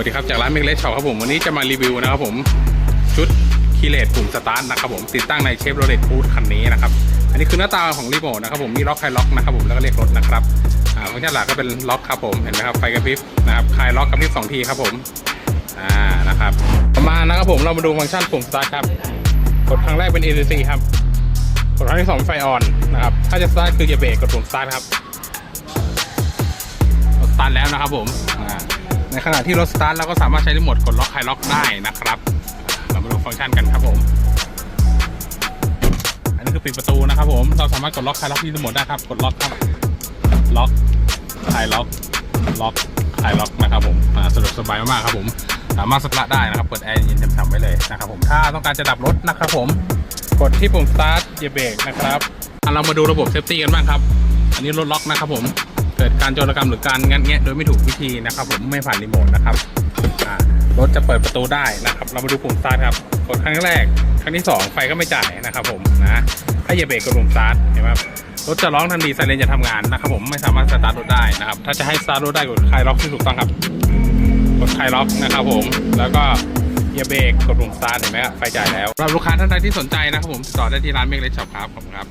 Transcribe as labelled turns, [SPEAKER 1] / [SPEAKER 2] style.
[SPEAKER 1] วัสดีครับจากร้านเมกเลสช็อปครับผม วันนี้จะมารีวิวนะครับผมชุดคีเลตปุ่มสตาร์ทนะครับผมติดตั้งในเชฟโรเลตฟูดคันนี้นะครับ อันนี้คือหน้าตาของรีโมทนะครับผมมีล็อกคลายล็อกนะครับผมแล้วก็เรียกรถนะครับอ่าฟังก์ชันหลักก็เป็นล็อกครับผมเห็นไหมครับไฟกระพริบนะครับคลายล็อกกระพริบสองทีครับผมอ่านะครับต่อมานะครับผมเรามาดูฟังก์ชันปุ่มสตาร์ทครับกดครั้งแรกเป็น ECC ครับกดครั้งที่สองไฟออนนะครับถ้าจะสตาร์ทคืออย่าเบรกกดปุ่มสตาร์ทครับสตาร์ทแล้วนะครับผมอ่า ในขณะที่รถสตาร์ทเราก็สามารถใช้รีโมทกดล็อกคลายล็อกได้นะครับ เรามาดูฟังก์ชันกันครับผม อันนี้คือปิดประตูนะครับผม เราสามารถกดล็อกคลายล็อกที่รีโมทได้ครับ กดล็อกครับ ล็อกคลายล็อก ล็อกคลายล็อกนะครับผมสะดวกสบายมากๆครับผม สามารถสตาร์ทได้นะครับ เปิดแอร์เย็นๆฉ่ำๆไว้เลยนะครับผม ถ้าต้องการจะดับรถนะครับผม กดที่ปุ่มสตาร์ทอย่าเบรกนะครับอะเรามาดูระบบเซฟตี้กันบ้างครับ อันนี้รถล็อกนะครับผม เกิดการโจรกรรมหรือการงัดแงะโดยไม่ถูกวิธีนะครับ ผมไม่ผ่านรีโมทนะครับรถจะเปิดประตูได้นะครับ เรามาดูปุ่มสตาร์ทครับกดครั้งแรก ครั้งที่สองไฟก็ไม่จ่ายนะครับ ผมนะถ้าอย่าเบรกกดปุ่มสตาร์ทเห็นไหมครับรถจะร้องทันทีไซเรนจะทำงานนะครับ ผมไม่สามารถสตาร์ทรถได้นะครับ ถ้าจะให้สตาร์ทรถได้กดคลายล็อกที่ถูกต้องครับ กดคลายล็อกนะครับ ผมแล้วก็อย่าเบรกกดปุ่มสตาร์ทเห็นไหมครับไฟจ่ายแล้วสำหรับลูกค้าท่านใดที่สนใจนะครับผมติดต่อได้ที่ร้านเมกเลสช็อปครับขอบคุณครับ